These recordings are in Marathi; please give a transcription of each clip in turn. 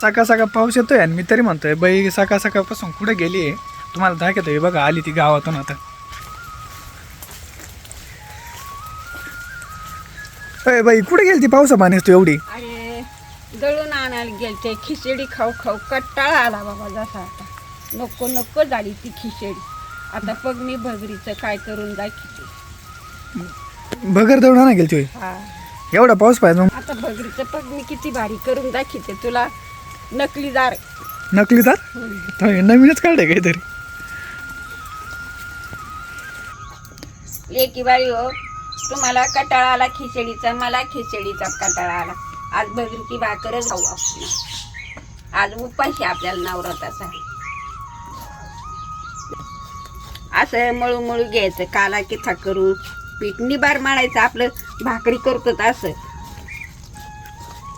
सकाळ सकाळ पाऊस येतोय आणि मी तरी म्हणतोय बाई सकाळ सकाळपासून कुठे गेली आहे? तुम्हाला दाखवतोय बघा आली ती गावातून आता. अय बाई कुठे गेली ती पावसा पाण्यास तू एवढी? अरे दळून आणायला गेलते खिचडी खाऊ खाऊ कट्टाळा आला बाबा जसा आता. नको नको झाली ती खिचडी. आता बघ मी भगरीचं काय करून दाखवते भगर दौड ना गेली तू हा. एवढा पाऊस पाहिजे आता भगरीचं बघ मी किती भारी करून दाखवते तुला नकली दार नकली तर नवीनच काढले काहीतरी. लेकी बाई हो तुम्हाला कटाळा आला खिचडीचा मला खिचडीचा कटाळा आला. आज भगरीची भाकरच खाऊ आपण. आज उपाशी आपल्याला नवरात्राचा. असं मळू मळू घ्यायचं काला किथा करू पीठ निबार मारायचं आपलं भाकरी करतो असं.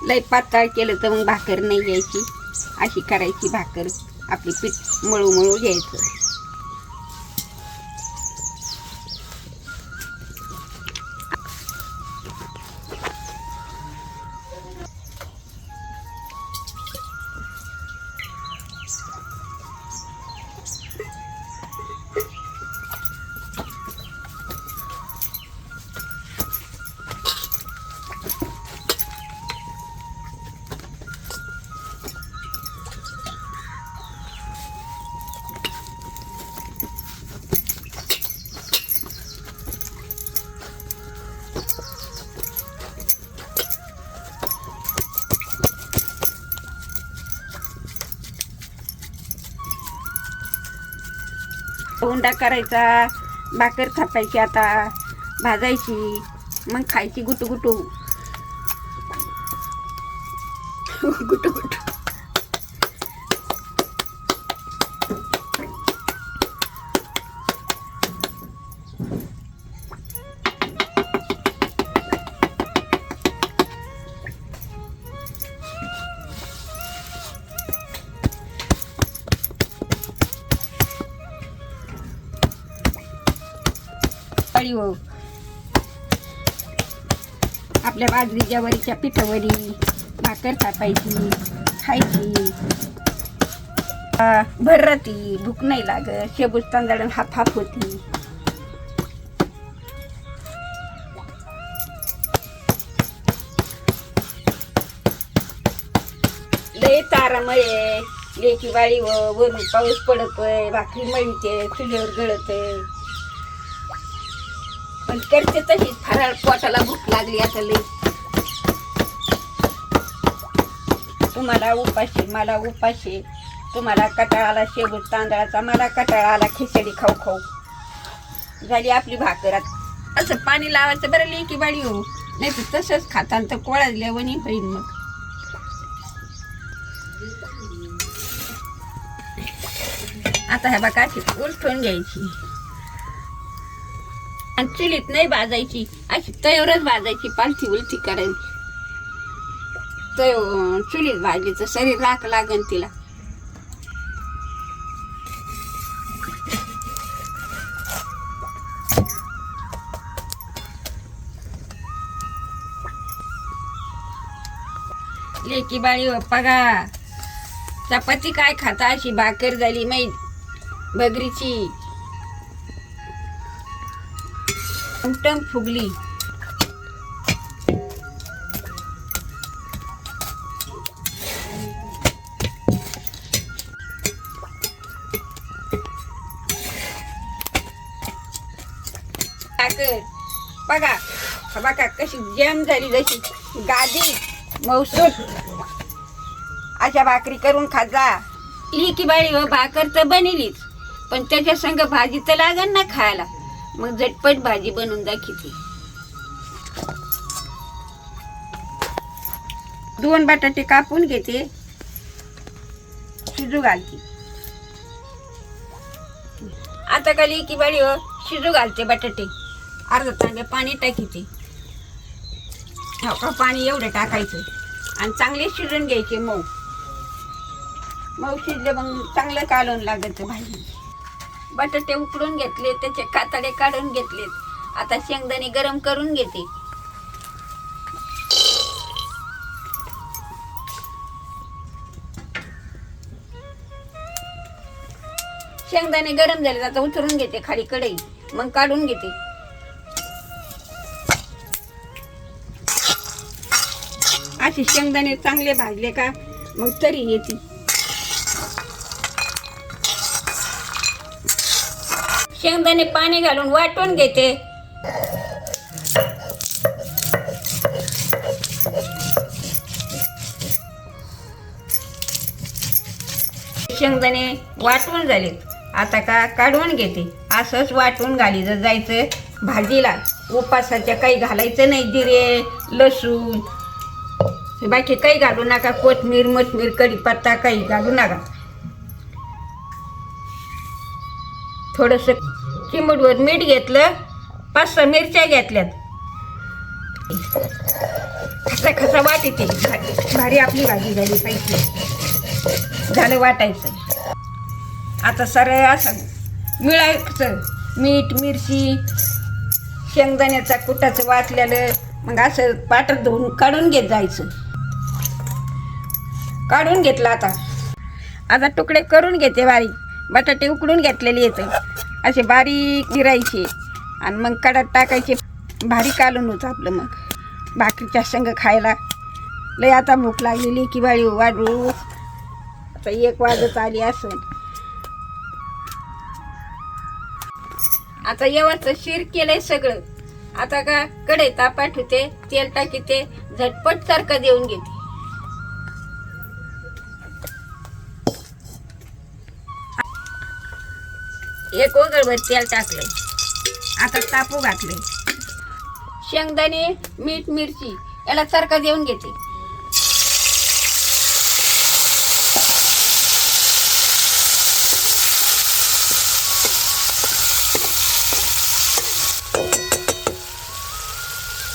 लय पातळ केलं तर मग भाकर नाही यायची अशी करायची भाकर. आपली पीठ मळू मळू घ्यायचं. हुंडा करायचा भाकर थापायची आता भाजायची मग खायची गुटू गुटू गुटू गुटू अळी हो आपल्या बाजरीच्या वरीच्या पिठावरी भाकर थापायची खायची. भरती भर राहती भूक नाही लागत. शेबूज तांदळ हाफ हाफ होती. लय तारामळे लेकी बाळी व वरून पाऊस पडतोय. भाकरी मळते चुलीवर गळतय. पण करते तशीच फराळ पोटाला भूक लागली आता लई. तुम्हाला उपाशी मला उपाशी. तुम्हाला कटाळाला शेबूत तांदळाचा मला कटाळाला खिचडी खाऊ खाऊ. झाली आपली भाकरात असं पाणी लावायचं बरं लेकी बाळी हो. नाही तर तसंच खातान तर कोळाजल्यावणी होईल मग. आता ह्या बा उलटून घ्यायची. आणि चुलीत नाही भाजायची. अशी तयावरच भाजायची पालथी उलथी करायची तय चुलीत भाजली तर शरीर राख लागेल तिला. लेकी बाळी हो, बघा चपाती काय खाता अशी भाकर झाली माहीत बगरीची. टमटम फुगली. साखर बघा बघा कशी जॅम झाली जशी. गादी मौसूद. अशा भाकरी करून खाजा ही की बाई भाकर तर बनिलीच पण त्याच्या संग भाजी तर लागन ना खायला. मग झटपट भाजी बनवून दाखवते दोन बटाटे कापून घेते. शिजू घालते. आता का की बाळी हो शिजू घालते बटाटे. अर्धा तांबे पाणी टाकीते. हो का पाणी एवढं टाकायचं. आणि चांगले शिजून घ्यायचे मऊ. मऊ शिजले मग चांगलं कालवून लागतं भाजी. बटाटे उकडून घेतले त्याचे कातडे काढून घेतलेत आता शेंगदाणे गरम करून घेते. शेंगदाणे गरम झाले आता उतरून घेते खाली कढई. मग काढून घेते. असे शेंगदाणे चांगले भाजले का मग तरी येते. शेंगदाणे पाणी घालून वाटून घेते. शेंगदाणे वाटून झाले आता का काढून घेते. असंच वाटून घाली जर जायचं भाजीला. उपासाच्या काही घालायचं नाही जिरे लसूण. बाकी काही घालू नका. कोथमीर मथमीर कढीपत्ता काही घालू नका. थोडंसं चिमूटवर मीठ घेतलं पाच सहा मिरच्या घेतल्यात. खसा खसा वाटी ते भारी आपली भाजी झाली पाहिजे. झालं वाटायचं. आता सरळ असं मिळायचं. मीठ मिरची शेंगदाण्याचा कुटाचं वाटलेलं मग असं पाटर धुवून काढून घेत जायचं. काढून घेतलं आता. आता तुकडे करून घेते बारीक. बटाटे उकडून घेतलेले येते असे बारीक गिरायचे. आणि मग कडात टाकायचे. भारी कालून होतं आपलं मग. भाकरीच्या संग खायला लय आता भूक लागलेली की बाळी वाढू आता एक वाजत आली असून आता येवाचं शिर केलंय सगळं. आता का कडे तापाट होते तेल टाकीते झटपट सारखं देऊन घेते. एक ओगळभर तेल टाकलं आता तापू घातले शेंगदाणे मीठ मिरची याला सारखं देऊन घेते.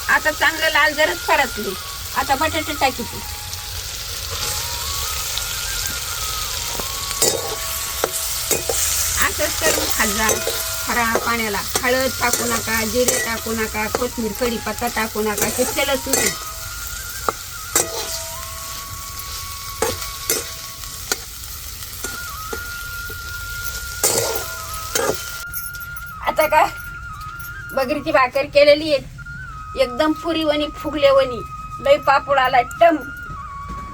आता चांगलं लाल जरच परतली आता बटाटे टाकीते असंच खरा पाण्याला हळद टाकू नका जिरे टाकू नका कोथमीर कढीपत्ता टाकू नका ते चलत नाही. आता का बगरीची भाकर केलेली आहे. एकदम पुरी वणी फुगले फुगलेवणी लय पापड आला टम.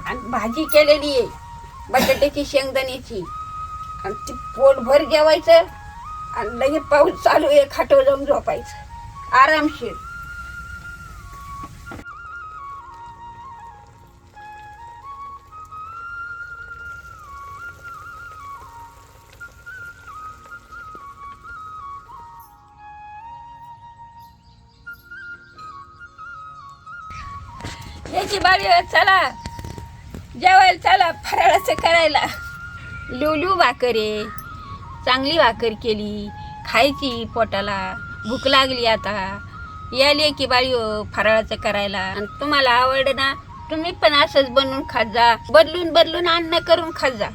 आणि भाजी केलेली आहे. बटाट्याची शेंगदाण्याची. आणि ती पोटभर जेवायचं. आणि लगेच पाऊस चालू आहे खाटो जाऊन झोपायचं. आरामशीर. याची बारी चला. जेवायला चला फराळाचं करायला. लुलू भाकर. चांगली भाकर केली खायची पोटाला भूक लागली आता. याले की बाई हो फराळाचं करायला. आणि तुम्हाला आवड ना तुम्ही पण असंच बनवून खात जा. बदलून बदलून अन्न करून खात जा.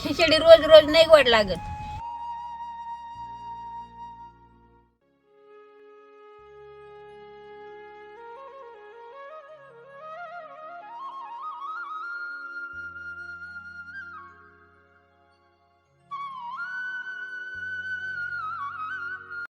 खिचडी रोज रोज नाही गोड लागत.